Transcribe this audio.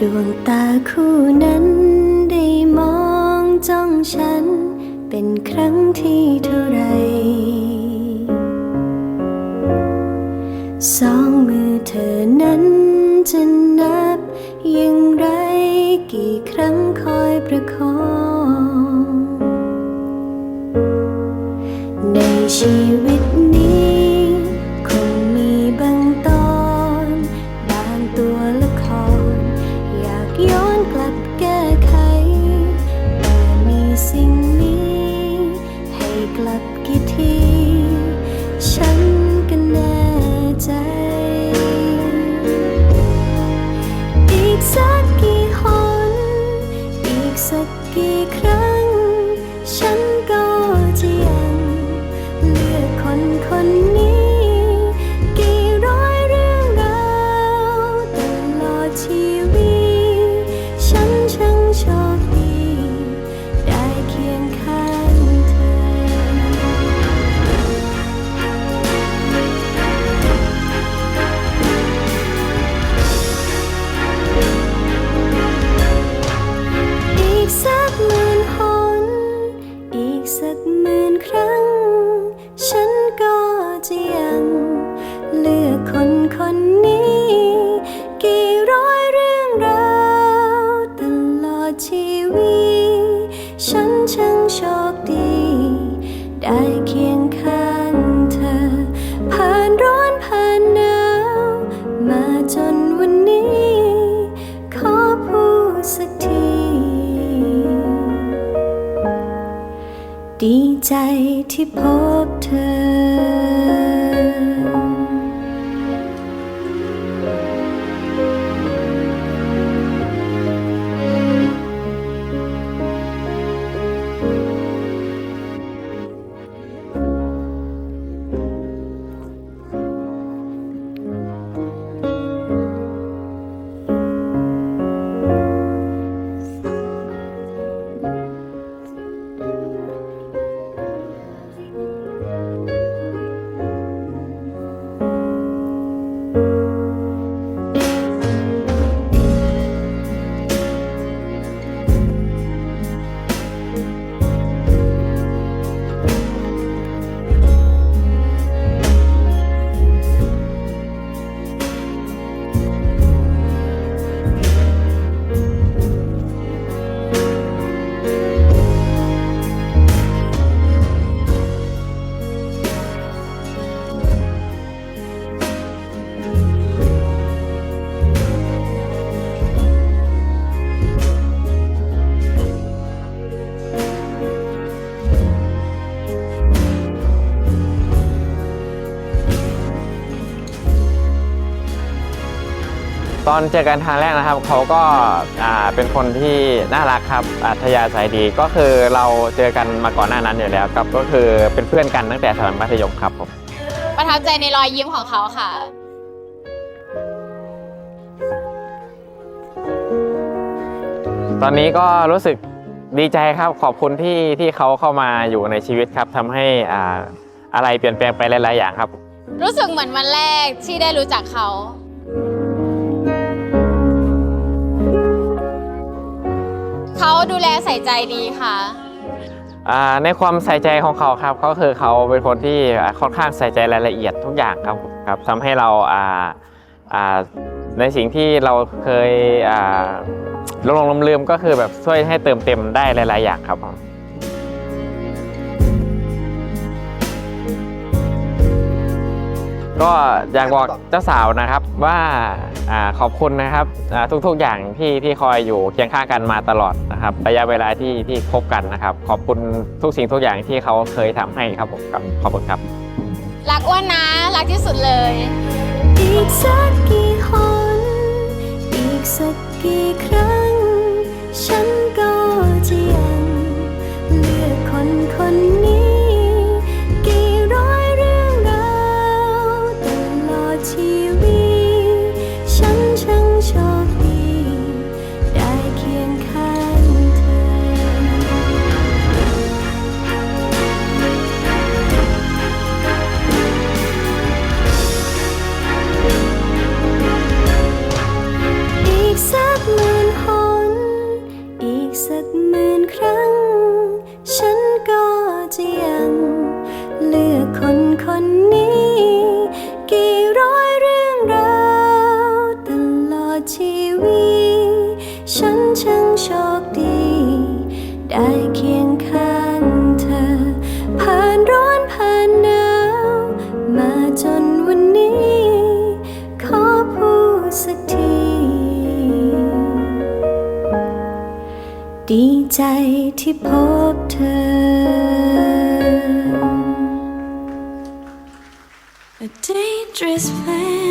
ดวงตาคู่นั้นได้มองจ้องฉัน เป็นครั้งที่เท่าไร สองมือเธอนั้นจะนับอย่างไรกี่ครั้งคอยประคอง ในชีวิต ที่พบเธอ ตอนเจอกันครั้งแรกนะครับเขาก็อ่าเป็นคนที่น่ารักครับอัธยาศัยดีก็คือเราเจอกันมาก่อนหน้านั้นอยู่แล้วครับก็คือเป็นเพื่อนกันตั้งแต่สมัยมัธยมครับผมประทับใจในรอยยิ้มของเขาค่ะตอนนี้ก็รู้สึกดีใจครับขอบคุณที่ที่เขาเข้ามาอยู่ในชีวิตครับทำให้อ่าอะไรเปลี่ยนแปลงไปหลาย ๆ อย่างครับ รู้สึกเหมือนวันแรกที่ได้รู้จักเขา ดูแลใส่ใจดีค่ะ อ่าในความใส่ใจของเขาครับก็คือเขาเป็นคนที่อ่าค่อนข้างใส่ใจรายละเอียดทุกอย่างครับครับทำให้เราอ่าอ่าในสิ่งที่เราเคยอ่าลงลงลืมๆก็คือแบบช่วยให้เติมเต็มได้หลาย ๆ อย่างครับผม ก็อยากบอกเจ้าสาวนะครับว่า ขอบคุณนะครับอ่าทุกๆอย่างที่ที่คอยอยู่เคียงข้างกันมาตลอดนะครับระยะเวลาที่ที่คบกันนะครับ ขอบคุณทุกสิ่งทุกอย่างที่เขาเคยทำให้ครับผมครับขอบคุณครับ รักอ้วนนะรักที่สุดเลยอีกสักกี่หนอีกสักกี่ครั้งฉัน หมื่นครั้ง ฉันก็จะยัง เลือกคนคนนี้ กี่ร้อยเรื่องราวตลอดชีวิต ใจที่พบเธอ A dangerous plan, just the